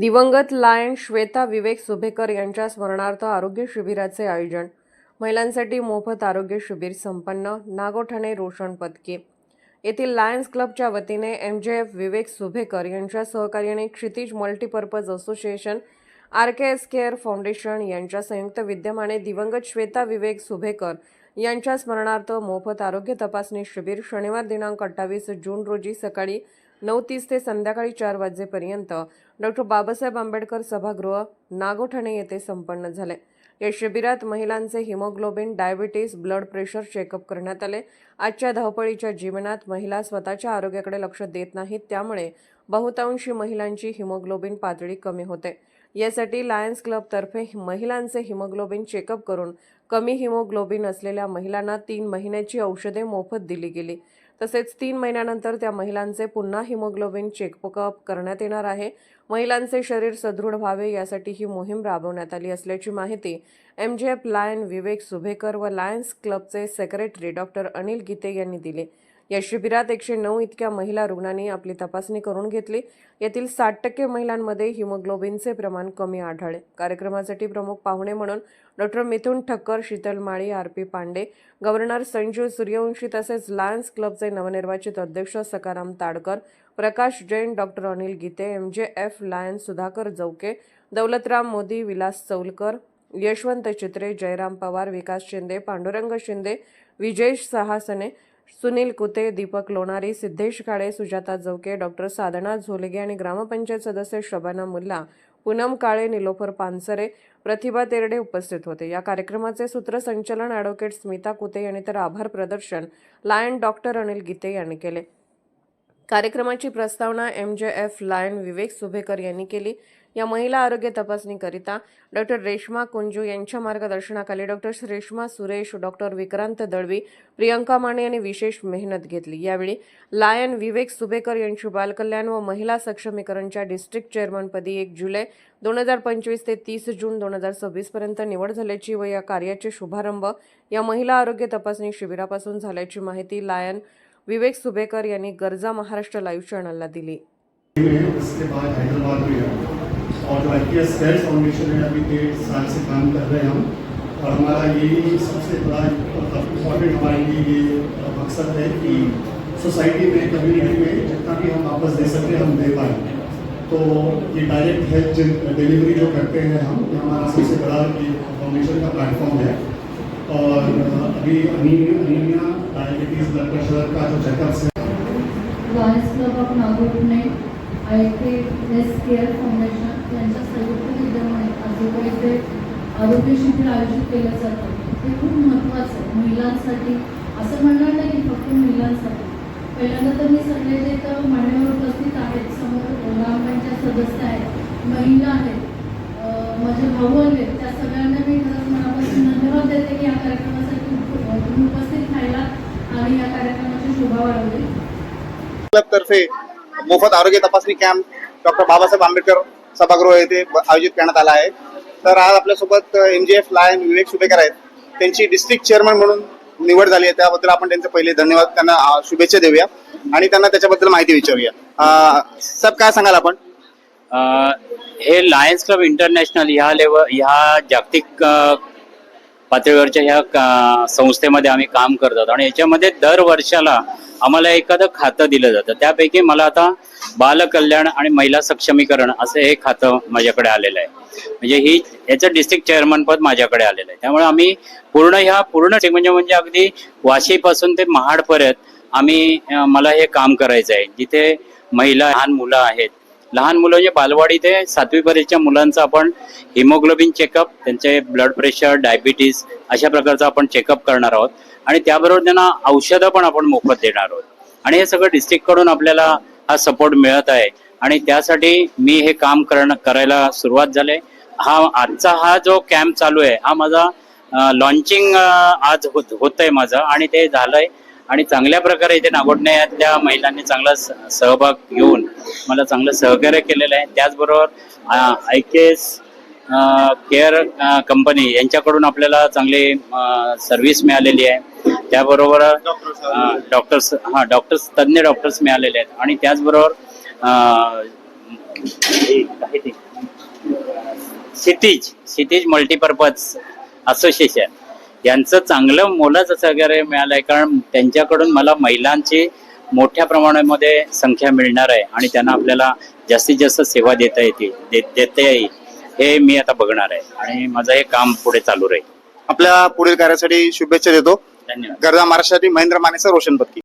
दिवंगत लायन श्वेता विवेक सुभेकर यांच्या स्मरणार्थ आरोग्य शिबिराचे आयोजन. महिलांसाठी मोफत आरोग्य शिबिर संपन्न. नागोठाणे रोशन पदके. येथील लायन्स क्लबच्या वतीने एम जे एफ विवेक सुभेकर यांच्या सहकार्याने Kshitij multipurpose association R K S care foundation यांच्या संयुक्त विद्यमाने दिवंगत श्वेता विवेक सुभेकर यांच्या स्मरणार्थ मोफत आरोग्य तपासणी शिबिर शनिवार दिनांक अठ्ठावीस जून रोजी सकाळी नऊ तीस ते संध्याकाळी चार वाजेपर्यंत डॉक्टर बाबासाहेब आंबेडकर सभागृह नागोठाणे येथे संपन्न झाले. या शिबिरात महिलांचे haemoglobin diabetes blood pressure checkup करण्यात आले. आजच्या धावपळीच्या जीवनात महिला स्वतःच्या आरोग्याकडे लक्ष देत नाहीत त्यामुळे बहुतांशी महिलांची हिमोग्लोबिन पातळी कमी होते. यासाठी लायन्स क्लबतर्फे महिलांचे हिमोग्लोबिन चेकअप करून कमी हिमोग्लोबिन असलेल्या महिलांना तीन महिन्याची औषधे मोफत दिली गेली. तसेच तीन महिन्यानंतर त्या महिलांचे पुन्हा हिमोग्लोबिन चेकअप करण्यात येणार आहे. महिलांचे शरीर सदृढ व्हावे यासाठी ही मोहीम राबवण्यात आली असल्याची माहिती M J F lion Vivek Subhekar व लायन्स क्लबचे सेक्रेटरी डॉक्टर अनिल गीते यांनी दिले. या शिबिरात एकशे नऊ इतक्या महिला रुग्णांनी आपली तपासणी करून घेतली. यातील साठ टक्के महिलांमध्ये हिमोग्लोबिनचे प्रमाण कमी आढळले. कार्यक्रमासाठी प्रमुख पाहुणे म्हणून doctor Mithun Thakkar Sheetal Mali R P Pande governor Sanjeev Suryavanshi तसेच लायन्स क्लबचे नवनिर्वाचित अध्यक्ष Sakharam Tadkar Prakash Jain doctor Anil Gite M J F lions Sudhakar Jauke Daulatram Modi Vilas Chaulkar Yashwant Chitre Jayram Pawar Vikas Shinde Pandurang Shinde Vijay Sahasne Sunil Kute Deepak Lonari Siddhesh Kale Sujata Javke doctor Sadhana Zolge आणि ग्रामपंचायत सदस्य शबाना मुल्ला पूनम काळे निलोफर पानसरे प्रतिभा तेरडे उपस्थित होते. या कार्यक्रमाचे सूत्रसंचलन advocate Smita कुते यांनी तर आभार प्रदर्शन लायन डॉक्टर अनिल गीते यांनी केले. कार्यक्रमाची प्रस्तावना M J F lion Vivek सुभेकर यांनी केली. या महिला आरोग्य तपासणीकरिता डॉक्टर रेश्मा कुंजू यांच्या मार्गदर्शनाखाली डॉक्टर रेश्मा सुरेश डॉक्टर विक्रांत दळवी प्रियंका माने यांनी विशेष मेहनत घेतली. यावेळी लायन विवेक सुभेकर यांची बालकल्याण व महिला सक्षमीकरणच्या डिस्ट्रिक्ट चेअरमनपदी एक जुलै दोन हजार पंचवीस ते तीस जून दोन हजार सव्वीसपर्यंत निवड झाल्याची व या कार्याचे शुभारंभ या महिला आरोग्य तपासणी शिबिरापासून झाल्याची माहिती लायन विवेक सुभेकर यांनी गरजा महाराष्ट्र लाईव्ह चॅनलला दिली. में बाद हैदराबाद में और जो I P S care foundation है अभी डेढ़ साल से काम कर रहे हैं हम और हमारा ये सबसे बड़ा इम्पॉर्टेंट हमारे लिए ये मकसद है कि सोसाइटी में कम्युनिटी में जितना भी हम वापस दे सकते हैं हम दे पाए। तो ये डायरेक्ट हेल्थ डिलीवरी जो करते हैं हम ये हमारा सबसे बड़ा ये फाउंडेशन का प्लेटफॉर्म है। और अभी anaemia anaemia diabetes blood pressure का जो चेकअप्स है। Lions club of Nagothane I K S care foundation यांच्या संयुक्त विद्यमाने आजोबा इथे आरोग्य शिबिर आयोजित केलं जातं. हे खूप महत्त्वाचं आहे महिलांसाठी. असं म्हणणार नाही की फक्त महिलांसाठी. पहिल्यांदा तर मी सगळे जे तर मान्यवर उपस्थित आहेत समोर ग्रामपंचायत सदस्य आहेत महिला आहेत माझे भाऊ आले त्या सगळ्यांना मी मनापासून धन्यवाद देते की या कार्यक्रमासाठी तुम्ही उपस्थित राहिला आणि या कार्यक्रमाची शोभा वाढवली. क्लबतर्फे मोफत आरोग्य तपासणी कॅम्प डॉक्टर बाबासाहेब आंबेडकर सभागृह येथे आयोजित करण्यात आला आहे. तर आज आपल्यासोबत M G F lion Vivek Supekar आहेत. त्यांची डिस्ट्रिक्ट चेअरमन म्हणून निवड झाली आहे. त्याबद्दल आपण त्यांचे पहिले धन्यवाद त्यांना शुभेच्छा देऊया. आणि त्यांना त्याच्याबद्दल माहिती विचारूया. सब काय सांगाल आपण? हे लायन्स क्लब इंटरनॅशनल ह्या लेवल ह्या जागतिक पातळीवरच्या ह्या का- संस्थेमध्ये आम्ही काम करतो आणि याच्यामध्ये दर वर्षाला आम्हाला एखादं खातं दिलं जातं. त्यापैकी मला आता बालकल्याण आणि महिला सक्षमीकरण असं हे खातं माझ्याकडे आलेलं आहे. म्हणजे ही याचं डिस्ट्रिक्ट चेअरमन पद माझ्याकडे आलेलं आहे. त्यामुळे आम्ही पूर्ण ह्या पूर्ण म्हणजे म्हणजे अगदी वाशीपासून ते महाडपर्यंत आम्ही मला हे काम करायचं आहे. जिथे महिला लहान मुलं आहेत लहान मुलं म्हणजे बालवाडी ते सातवी पर्यंतच्या मुलांचं आपण हिमोग्लोबिन चेकअप त्यांचे ब्लड प्रेशर डायबिटीस अशा प्रकारचं आपण चेकअप करणार आहोत. आणि त्याबरोबर त्यांना औषधं पण आपण मोफत देणार आहोत. आणि हे सगळं डिस्ट्रिक्टकडून आपल्याला हा सपोर्ट मिळत आहे. आणि त्यासाठी मी हे काम करणं करायला सुरुवात झाले. हा आजचा हा जो कॅम्प चालू आहे हा माझा लॉन्चिंग आज होत होत आहे माझं. आणि ते झालंय आणि चांगल्या प्रकारे इथे नागोठण्यातल्या महिलांनी चांगला सहभाग घेऊन मला चांगलं सहकार्य केलेलं आहे. त्याचबरोबर I K S care company यांच्याकडून आपल्याला चांगली सर्व्हिस मिळालेली आहे. त्याबरोबर डॉक्टर्स हां डॉक्टर्स तज्ज्ञ डॉक्टर्स मिळालेले आहेत. आणि त्याचबरोबर क्षितिज क्षितिज मल्टीपर्पज असोसिएशन. यांचं चांगलं मोलाचं सहकार्य मिळालं आहे कारण त्यांच्याकडून मला महिलांची मोठ्या प्रमाणामध्ये संख्या मिळणार आहे आणि त्यांना आपल्याला जास्तीत जास्त सेवा देता येते दे- देता येईल. हे मी आता बघणार आहे आणि माझं हे काम पुढे चालू राहील. आपल्या पुढील कार्यासाठी शुभेच्छा देतो. धन्यवाद. गरजा महाराष्ट्रासाठी महेंद्र मानेचा रोशन पत्की.